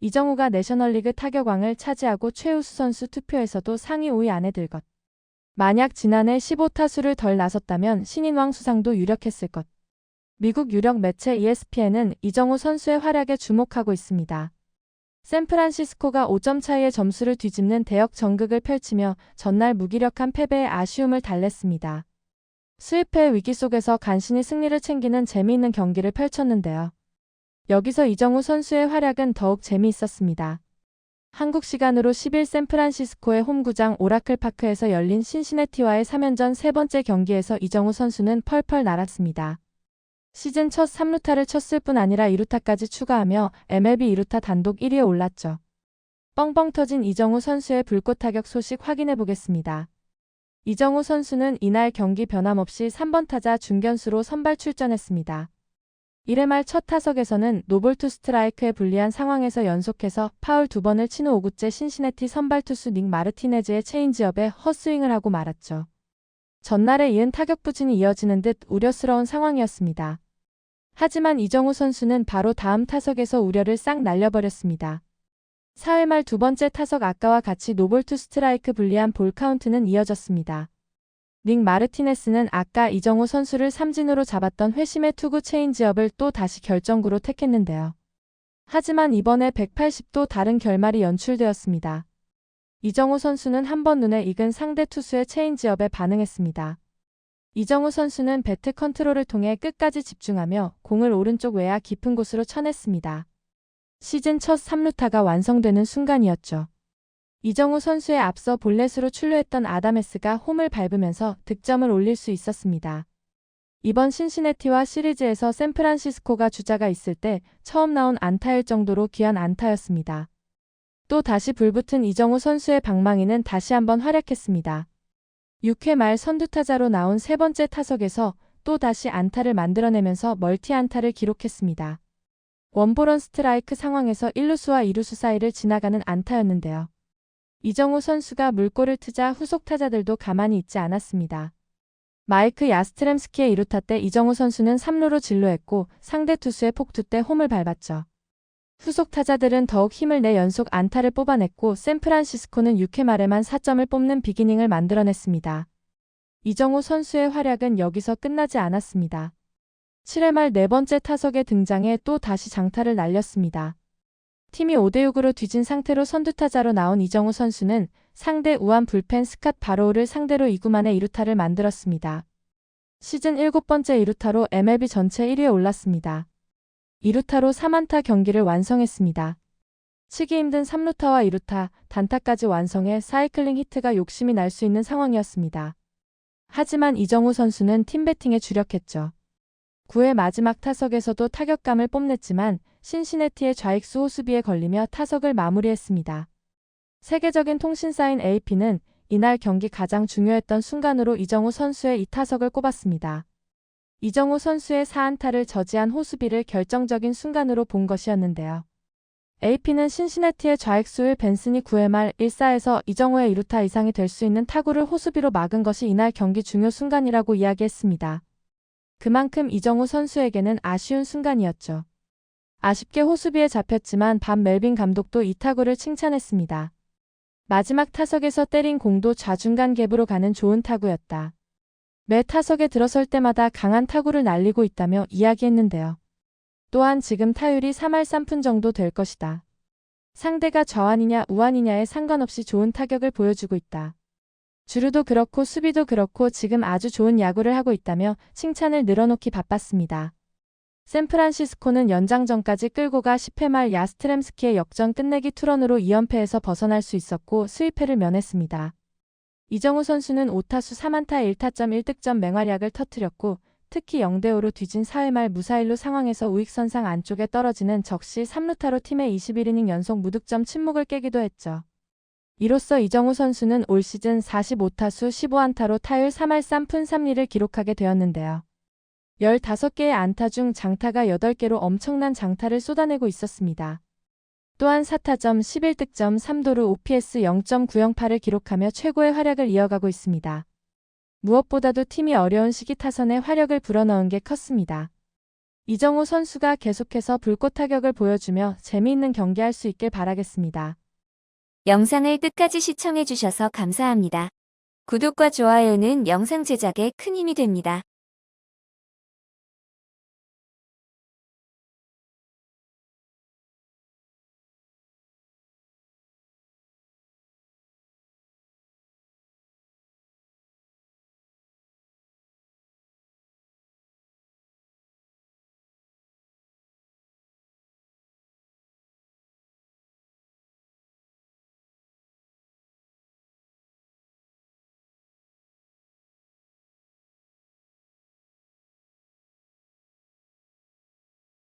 이정우가 내셔널리그 타격왕을 차지하고 최우수 선수 투표에서도 상위 5위 안에 들 것. 만약 지난해 15타수를 덜 나섰다면 신인왕 수상도 유력했을 것. 미국 유력 매체 ESPN은 이정우 선수의 활약에 주목하고 있습니다. 샌프란시스코가 5점 차이의 점수를 뒤집는 대역 전극을 펼치며 전날 무기력한 패배에 아쉬움을 달랬습니다. 수입회 위기 속에서 간신히 승리를 챙기는 재미있는 경기를 펼쳤는데요. 여기서 이정우 선수의 활약은 더욱 재미있었습니다. 한국 시간으로 10일 샌프란시스코의 홈구장 오라클 파크에서 열린 신시내티와의 3연전 세 번째 경기에서 이정우 선수는 펄펄 날았습니다. 시즌 첫 3루타를 쳤을 뿐 아니라 2루타까지 추가하며 MLB 2루타 단독 1위에 올랐죠. 뻥뻥 터진 이정우 선수의 불꽃 타격 소식 확인해 보겠습니다. 이정우 선수는 이날 경기 변함없이 3번 타자 중견수로 선발 출전했습니다. 1회 말 첫 타석에서는 노볼투 스트라이크에 불리한 상황에서 연속해서 파울 두 번을 친 후 5구째 신시내티 선발 투수 닉 마르티네즈의 체인지업에 헛스윙을 하고 말았죠. 전날에 이은 타격 부진이 이어지는 듯 우려스러운 상황이었습니다. 하지만 이정우 선수는 바로 다음 타석에서 우려를 싹 날려버렸습니다. 4회 말 두 번째 타석 아까와 같이 노볼투 스트라이크 불리한 볼 카운트는 이어졌습니다. 닉 마르티네스는 아까 이정우 선수를 삼진으로 잡았던 회심의 투구 체인지업을 또 다시 결정구로 택했는데요. 하지만 이번에 180도 다른 결말이 연출되었습니다. 이정우 선수는 한 번 눈에 익은 상대 투수의 체인지업에 반응했습니다. 이정우 선수는 배트 컨트롤을 통해 끝까지 집중하며 공을 오른쪽 외야 깊은 곳으로 쳐냈습니다. 시즌 첫 3루타가 완성되는 순간이었죠. 이정우 선수의 앞서 볼넷으로 출루했던 아다메스가 홈을 밟으면서 득점을 올릴 수 있었습니다. 이번 신시내티와 시리즈에서 샌프란시스코가 주자가 있을 때 처음 나온 안타일 정도로 귀한 안타였습니다. 또 다시 불붙은 이정우 선수의 방망이는 다시 한번 활약했습니다. 6회 말 선두타자로 나온 세 번째 타석에서 또 다시 안타를 만들어내면서 멀티 안타를 기록했습니다. 원볼원 스트라이크 상황에서 1루수와 2루수 사이를 지나가는 안타였는데요. 이정우 선수가 물꼬를 트자 후속 타자들도 가만히 있지 않았습니다. 마이크 야스트렘스키의 2루타 때 이정우 선수는 3루로 진로했고 상대 투수의 폭투 때 홈을 밟았죠. 후속 타자들은 더욱 힘을 내 연속 안타를 뽑아냈고 샌프란시스코는 6회 말에만 4점을 뽑는 비기닝을 만들어냈습니다. 이정우 선수의 활약은 여기서 끝나지 않았습니다. 7회 말 네 번째 타석에 등장해 또 다시 장타를 날렸습니다. 팀이 5대6으로 뒤진 상태로 선두타자로 나온 이정우 선수는 상대 우한 불펜 스캇 바로우를 상대로 2구 만에 2루타를 만들었습니다. 시즌 7번째 2루타로 MLB 전체 1위에 올랐습니다. 2루타로 3안타 경기를 완성했습니다. 치기 힘든 3루타와 2루타, 단타까지 완성해 사이클링 히트가 욕심이 날 수 있는 상황이었습니다. 하지만 이정우 선수는 팀 배팅에 주력했죠. 9회 마지막 타석에서도 타격감을 뽐냈지만 신시내티의 좌익수 호수비에 걸리며 타석을 마무리했습니다. 세계적인 통신사인 AP는 이날 경기 가장 중요했던 순간으로 이정우 선수의 이 타석을 꼽았습니다. 이정우 선수의 4안타를 저지한 호수비를 결정적인 순간으로 본 것이었는데요. AP는 신시내티의 좌익수일 벤슨이 9회 말 1사에서 이정우의 2루타 이상이 될 수 있는 타구를 호수비로 막은 것이 이날 경기 중요 순간이라고 이야기했습니다. 그만큼 이정우 선수에게는 아쉬운 순간이었죠. 아쉽게 호수비에 잡혔지만 밥 멜빈 감독도 이 타구를 칭찬했습니다. 마지막 타석에서 때린 공도 좌중간 갭으로 가는 좋은 타구였다. 매 타석에 들어설 때마다 강한 타구를 날리고 있다며 이야기했는데요. 또한 지금 타율이 3할 3푼 정도 될 것이다. 상대가 좌완이냐 우완이냐에 상관없이 좋은 타격을 보여주고 있다. 주루도 그렇고 수비도 그렇고 지금 아주 좋은 야구를 하고 있다며 칭찬을 늘어놓기 바빴습니다. 샌프란시스코는 연장전까지 끌고 가 10회 말 야스트렘스키의 역전 끝내기 투런으로 2연패에서 벗어날 수 있었고 수입패를 면했습니다. 이정우 선수는 5타수 3안타 1타점 1득점 맹활약을 터뜨렸고 특히 0대5로 뒤진 4회 말 무사일로 상황에서 우익선상 안쪽에 떨어지는 적시 3루타로 팀의 21이닝 연속 무득점 침묵을 깨기도 했죠. 이로써 이정우 선수는 올 시즌 45타수 15안타로 타율 3할 3푼 3리를 기록하게 되었는데요. 15개의 안타 중 장타가 8개로 엄청난 장타를 쏟아내고 있었습니다. 또한 4타점 11득점 3도루 OPS 0.908을 기록하며 최고의 활약을 이어가고 있습니다. 무엇보다도 팀이 어려운 시기 타선에 화력을 불어넣은 게 컸습니다. 이정우 선수가 계속해서 불꽃 타격을 보여주며 재미있는 경기할 수 있길 바라겠습니다. 영상을 끝까지 시청해주셔서 감사합니다. 구독과 좋아요는 영상 제작에 큰 힘이 됩니다.